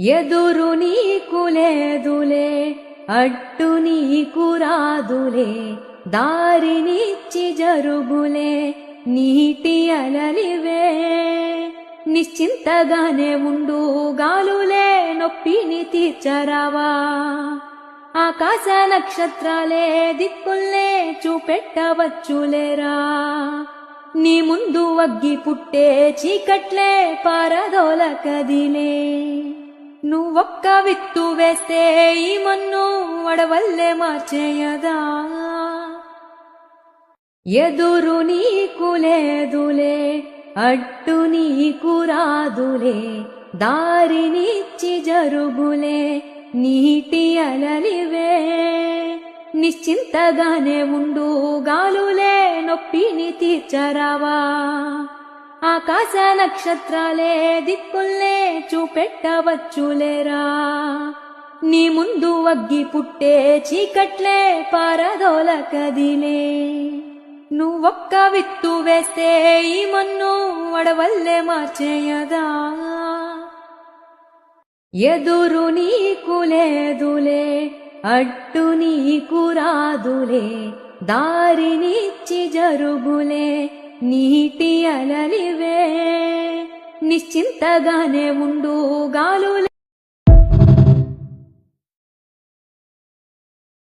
ఎదురు నీకు లేదులే అడ్డు నీకు రాదులే దారినిచ్చి జరుగులే నీటి అలలివే నిశ్చింతగానే ఉండు గాలులే నొప్పిని తీర్చరావా. ఆకాశ నక్షత్రాలే దిక్కుల్లే చూపెట్టవచ్చులేరా. నీ ముందు వగ్గి పుట్టే చీకట్లే పారదోల కదిలే నువ్వొక్క విత్తు వేస్తే ఈ మన్ను వడవల్లే మార్చేయదా? ఎదురు నీకు లేదులే అడ్డు నీకు రాదులే దారినిచ్చి జరుగులే నీటి అలలివే నిశ్చింతగానే ఉండు గాలులే నొప్పిని తీర్చరావా? ఆకాశ నక్షత్రాలే దిక్కుల్నే చూపెట్టవచ్చులేరా? నీ ముందు వగ్గి పుట్టే చీకట్లే పారదోల కదిలే నువ్వొక్క విత్తు వేస్తే ఈ మన్ను వడవల్లే మార్చేయదా? ఎదురు నీకు లేదులే అడ్డు నీకు రాదులే దారినిచ్చి జరుగులే నీటి అలలివే నిశ్చింతగానే ఉండు గాలులే